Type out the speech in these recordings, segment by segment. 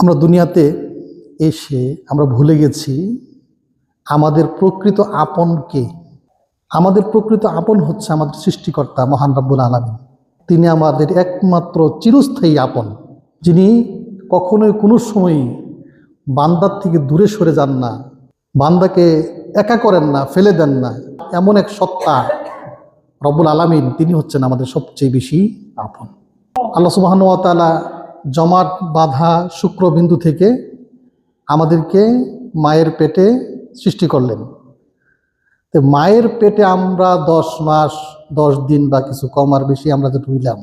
আমরা দুনিয়াতে এসে আমরা ভুলে গেছি আমাদের প্রকৃত আপনকে আমাদের প্রকৃত আপন হচ্ছে আমাদের সৃষ্টিকর্তা মহান রব্বুল আলমী তিনি আমাদের একমাত্র চিরস্থায়ী আপন, যিনি কখনোই কোনো সময়ই বান্দার থেকে দূরে সরে যান না, বান্দাকে একা করেন না, ফেলে দেন না। এমন এক সত্তা রব্বুল আলমিন, তিনি হচ্ছেন আমাদের সবচেয়ে বেশি আপন। আল্লাহ সুবাহনতালা জমাট বাঁধা শুক্রবিন্দু থেকে আমাদেরকে মায়ের পেটে সৃষ্টি করলেন। তো মায়ের পেটে আমরা দশ মাস, দশ দিন বা কিছু কম আর বেশি আমরা যে রইলাম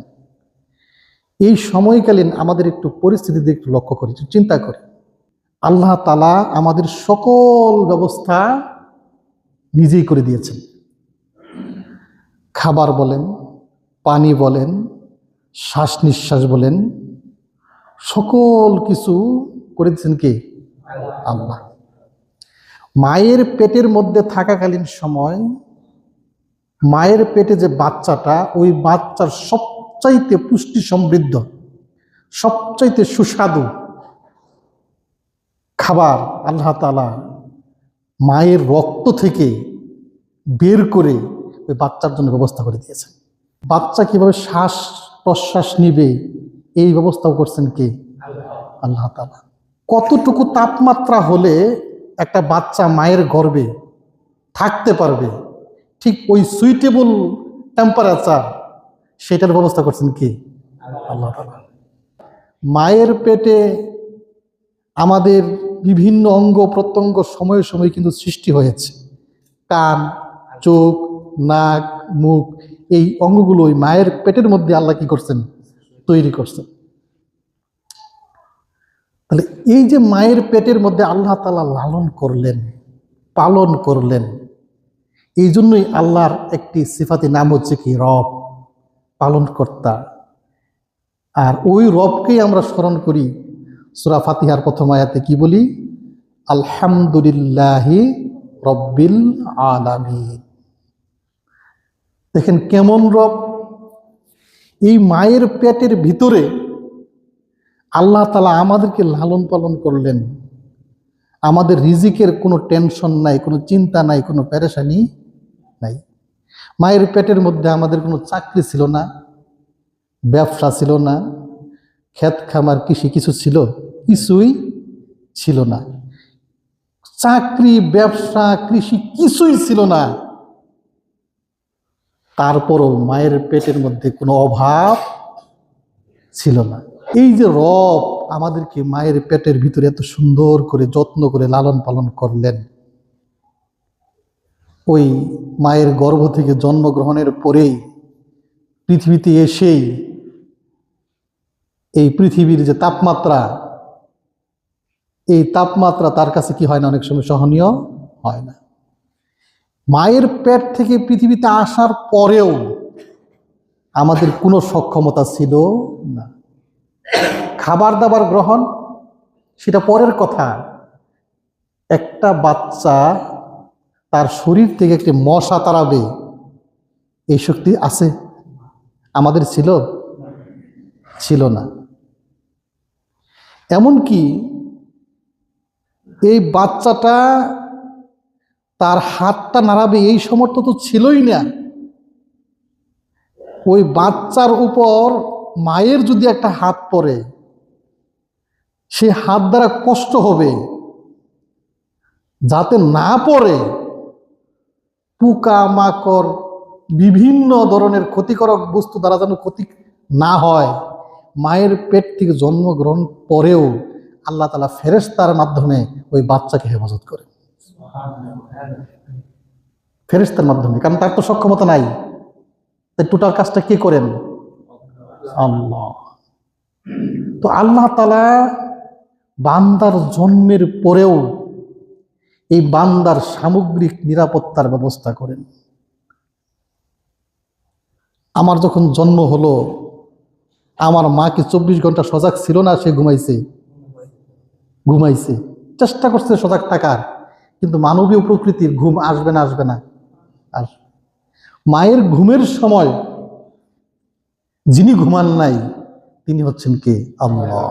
এই সময়কালীন আমাদের একটু পরিস্থিতি দিয়ে একটু লক্ষ্য করি, একটু চিন্তা করি। আল্লাহ তালা আমাদের সকল ব্যবস্থা নিজেই করে দিয়েছেন। খাবার বলেন, পানি বলেন, শ্বাস নিঃশ্বাস বলেন সকল কিছু করে দিয়েছেন কে? আল্লাহ। মায়ের পেটের মধ্যে থাকাকালীন সময় মায়ের পেটে যে বাচ্চাটা, ওই বাচ্চার সবচাইতে পুষ্টি সমৃদ্ধ, সবচাইতে সুস্বাদু খাবার আল্লাহ তালা মায়ের রক্ত থেকে বের করে ওই বাচ্চার জন্য ব্যবস্থা করে দিয়েছেন। বাচ্চা কীভাবে শ্বাস প্রশ্বাস নিবে এই ব্যবস্থাও করছেন কে? আল্লাহ তালা কতটুকু তাপমাত্রা হলে একটা বাচ্চা মায়ের গর্ভে থাকতে পারবে? ঠিক ওই সুইটেবল টেম্পারেচার সেটার ব্যবস্থা করছেন কি? আল্লাহ তাআলা। মায়ের পেটে আমাদের বিভিন্ন অঙ্গ প্রত্যঙ্গ সময়ে সময়ে কিন্তু সৃষ্টি হয়েছে। কান, চোখ, নাক, মুখ, এই অঙ্গগুলো মায়ের পেটের মধ্যে আল্লাহ কি করছেন? তৈরি করছেন তাহলে এই যে মায়ের পেটের মধ্যে আল্লাহ তালা লালন করলেন, পালন করলেন, এই জন্যই আল্লাহর একটি সিফাতি নাম হচ্ছে কি? রব, পালনকর্তা। আর ওই রবকেই আমরা স্মরণ করি। সুরা ফাতিহার প্রথম আয়াতে কি বলি? আলহামদুলিল্লাহি রব্বিল আলামিন। দেখেন কেমন রব? এই মায়ের পেটের ভিতরে আল্লাহ তালা আমাদেরকে লালন পালন করলেন। আমাদের রিজিকের কোনো টেনশন নাই, কোনো চিন্তা নাই, কোনো প্যারেশানি নাই। মায়ের পেটের মধ্যে আমাদের কোনো চাকরি ছিল না, ব্যবসা ছিল না ক্ষেত খামার, কৃষি কিছু ছিল, কিছুই ছিল না। চাকরি, ব্যবসা, কৃষি কিছুই ছিল না। তারপরও মায়ের পেটের মধ্যে কোনো অভাব ছিল না। এই যে রব আমাদেরকে মায়ের পেটের ভিতরে এত সুন্দর করে যত্ন করে লালন পালন করলেন, ওই মায়ের গর্ভ থেকে জন্মগ্রহণের পরেই পৃথিবীতে এসেই এই পৃথিবীর যে তাপমাত্রা, এই তাপমাত্রা তার কাছে কি হয় না? অনেক সময় সহনীয় হয় না। মায়ের পেট থেকে পৃথিবীতে আসার পরেও আমাদের কোনো সক্ষমতা ছিল না। খাবার দাবার গ্রহণ, সেটা পরের কথা। একটা বাচ্চা তার শরীর থেকে একটি মশা তাড়াবে, এই শক্তি আছে? আমাদের ছিল? ছিল না। এমনকি এই বাচ্চাটা তার হাতটা নাড়াবে, এই সমর্থ তো ছিলই না। ওই বাচ্চার উপর মায়ের যদি একটা হাত পড়ে, সে হাত দ্বারা কষ্ট হবে। যাতে না পড়ে পোকা মাকড় বিভিন্ন ধরনের ক্ষতিকারক বস্তু দ্বারা যেন ক্ষতি না হয়, মায়ের পেট থেকে জন্মগ্রহণ পরেও আল্লাহ তালা ফেরেস্তার মাধ্যমে ওই বাচ্চাকে হেফাজত করে ফেরেস্তার মাধ্যমে, কারণ তার তো সক্ষমতা নাই। টোটাল কাজটা কে করেন? আল্লাহ। তো আল্লাহ তালা বান্দার জন্মের পরেও এই বান্দার সামগ্রিক নিরাপত্তার ব্যবস্থা করেন। আমার যখন জন্ম হলো, আমার মা কি চব্বিশ ঘণ্টা সজাগ ছিল না? সে ঘুমাইছে। ঘুমাইছে। চেষ্টা করছে সজাগ থাকার কিন্তু মানবীয় প্রকৃতির ঘুম আসবে না আসবে না। আর মায়ের ঘুমের সময় যিনি ঘুমান নাই, তিনি হচ্ছেন কে? আল্লাহ।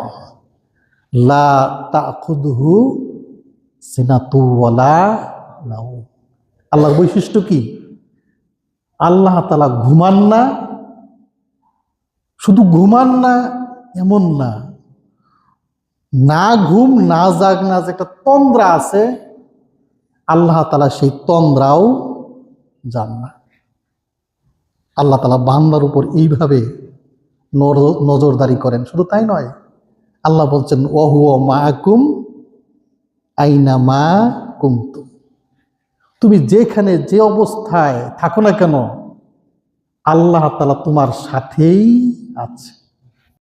আল্লাহর বৈশিষ্ট্য কি? আল্লাহ তালা ঘুমান না, শুধু ঘুমান না, এমন না। না ঘুম, না জাগ, না যে একটা তন্দ্রা আছে আল্লাহ তালা সেই তন্দ্রাও যান না। আল্লাহ তালা বান্দার উপর এইভাবে নজরদারি করেন। শুধু তাই নয়, আল্লাহ বলছেন ওহু মাকুম আইনা মা কুমতু তুমি যেখানে যে অবস্থায় থাকো না কেন, আল্লাহ তালা তোমার সাথেই আছে।